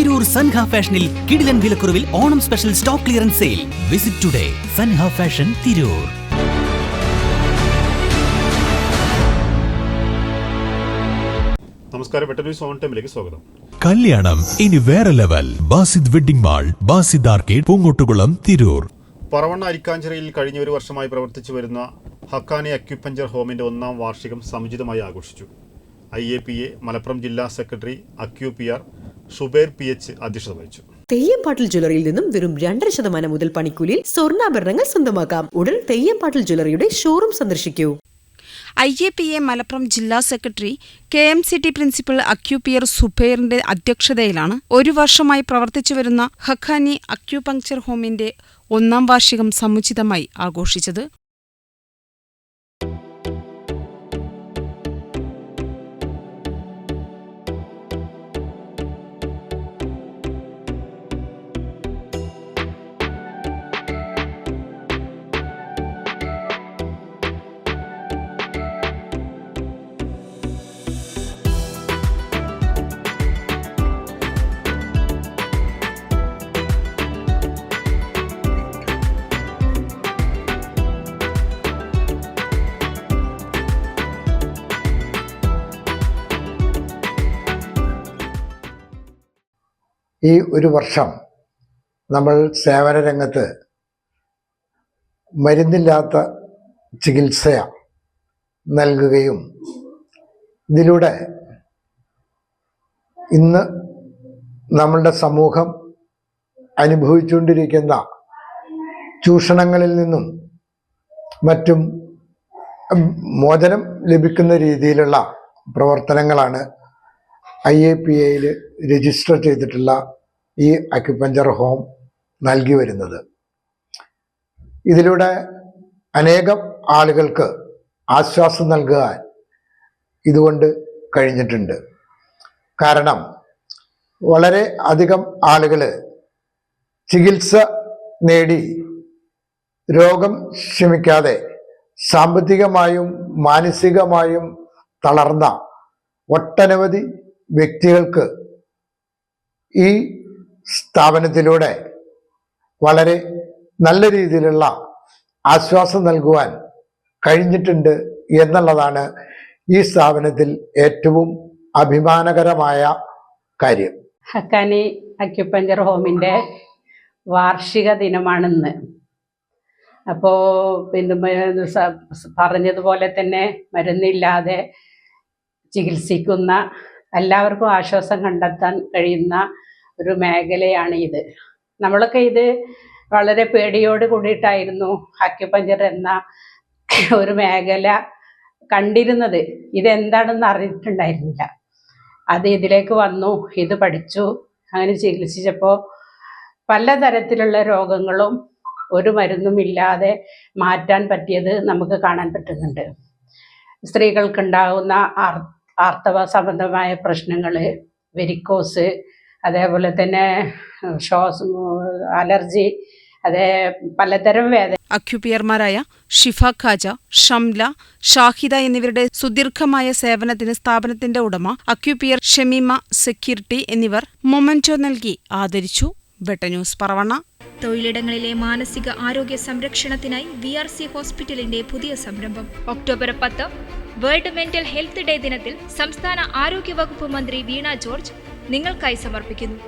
തിരൂർ സൻഹ ഫാഷനിൽ കിടിലൻ വിലക്കുറവിൽ Onam special stock clearance sale. Visit today Sanha fashion Tirur. നമസ്കാരം. ന്യൂസ് ഓൺ ടൈമിലേക്ക് സ്വാഗതം. കല്യാണം ഇനി വേറെ level. Basid wedding mall Basid arcade Poongottukulam Tirur. Paravanna അരിക്കാഞ്ചിറയിൽ കഴിഞ്ഞ ഒരു വർഷമായി പ്രവർത്തിച്ചു വരുന്ന ഹക്കാനി അക്യുപഞ്ചർ ഹോമിന്റെ ഒന്നാം വാർഷികം സമുചിതമായി ആഘോഷിച്ചു. I A P A Malappuram ജില്ലാ secretary acu P R Zubair P H അധ്യക്ഷത വഹിച്ചു. തെയ്യംപാട്ടിൽ ജ്വല്ലറിയിൽ നിന്നും വെറും രണ്ടര ശതമാനം മുതൽ പണിക്കൂലിയിൽ സ്വർണാഭരണങ്ങൾ സ്വന്തമാക്കാം. ഉടൻ തെയ്യംപാട്ടിൽ ജ്വല്ലറിയുടെ ഷോറൂം സന്ദർശിക്കൂ. I A P A Malappuram ജില്ലാ secretary K M C T principal അക്യുപിയർ സുബൈറിന്റെ അധ്യക്ഷതയിലാണ് ഒരു വർഷമായി പ്രവർത്തിച്ചു വരുന്ന ഹഖാനി അക്യുപങ്ക്ചർ ഹോമിന്റെ ഒന്നാം വാർഷികം സമുചിതമായി ആഘോഷിച്ചത്. ഈ ഒരു വർഷം നമ്മൾ സേവന രംഗത്ത് മരുന്നില്ലാത്ത ചികിത്സ നൽകുകയും ഇതിലൂടെ ഇന്ന് നമ്മളുടെ സമൂഹം അനുഭവിച്ചുകൊണ്ടിരിക്കുന്ന ചൂഷണങ്ങളിൽ നിന്നും മറ്റും മോചനം ലഭിക്കുന്ന രീതിയിലുള്ള പ്രവർത്തനങ്ങളാണ് ഐ എ പി എയിൽ രജിസ്റ്റർ ചെയ്തിട്ടുള്ള ഈ അക്യുപഞ്ചർ ഹോം നൽകി വരുന്നത്. ഇതിലൂടെ അനേകം ആളുകൾക്ക് ആശ്വാസം നൽകാൻ ഇതുകൊണ്ട് കഴിഞ്ഞിട്ടുണ്ട്. കാരണം വളരെ അധികം ആളുകൾ ചികിത്സ നേടി രോഗം ക്ഷമിക്കാതെ സാമ്പത്തികമായും മാനസികമായും തളർന്ന ഒട്ടനവധി വ്യക്തികൾക്ക് ഈ സ്ഥാപനത്തിലൂടെ വളരെ നല്ല രീതിയിലുള്ള ആശ്വാസം നൽകുവാൻ കഴിഞ്ഞിട്ടുണ്ട് എന്നുള്ളതാണ് ഈ സ്ഥാപനത്തിൽ ഏറ്റവും അഭിമാനകരമായ കാര്യം. ഹക്കാനി അക്യുപഞ്ചർ ഹോമിന്റെ വാർഷിക ദിനമാണിന്ന്. അപ്പോൾ പറഞ്ഞതുപോലെ തന്നെ മരുന്നില്ലാതെ ചികിത്സിക്കുന്ന എല്ലാവർക്കും ആശ്വാസം കണ്ടെത്താൻ കഴിയുന്ന ഒരു മേഖലയാണ് ഇത്. നമ്മളൊക്കെ ഇത് വളരെ പേടിയോട് കൂടിയിട്ടായിരുന്നു അക്യുപഞ്ചർ എന്ന ഒരു മേഖല കണ്ടിരുന്നത്. ഇതെന്താണെന്ന് അറിഞ്ഞിട്ടുണ്ടായിരുന്നില്ല. അത് ഇതിലേക്ക് വന്നു ഇത് പഠിച്ചു അങ്ങനെ ചികിത്സിച്ചപ്പോൾ പലതരത്തിലുള്ള രോഗങ്ങളും ഒരു മരുന്നും ഇല്ലാതെ മാറ്റാൻ പറ്റിയത് നമുക്ക് കാണാൻ പറ്റുന്നുണ്ട്. സ്ത്രീകൾക്കുണ്ടാകുന്ന ആർത്തവ സംബന്ധമായ പ്രശ്നങ്ങൾ വെരിക്കോസ് അതേപോലെ തന്നെ ശ്വാസം അലർജി അതേ പലതരം വേദന അക്യുപിയർമാരായ ഷിഫ ഖാജ ഷംല ഷാഹിദ എന്നിവരുടെ സുദീർഘമായ സേവനത്തിന് സ്ഥാപനത്തിന്റെ ഉടമ അക്യുപിയർ ഷമീമ സെക്യൂരിറ്റി എന്നിവർ മൊമന്റോ നൽകി. ആദരിച്ചു. വെട്ടന്യൂസ് പറവണ തൊഴിലിടങ്ങളിലെ മാനസിക ആരോഗ്യ സംരക്ഷണത്തിനായി വി ആർ സി ഹോസ്പിറ്റലിന്റെ പുതിയ സംരംഭം. ഒക്ടോബർ പത്ത് വേൾഡ് മെന്റൽ ഹെൽത്ത് ഡേ ദിനത്തിൽ സംസ്ഥാന ആരോഗ്യ വകുപ്പ് മന്ത്രി വീണ ജോർജ് നിങ്ങൾക്കായി സമർപ്പിക്കുന്നു.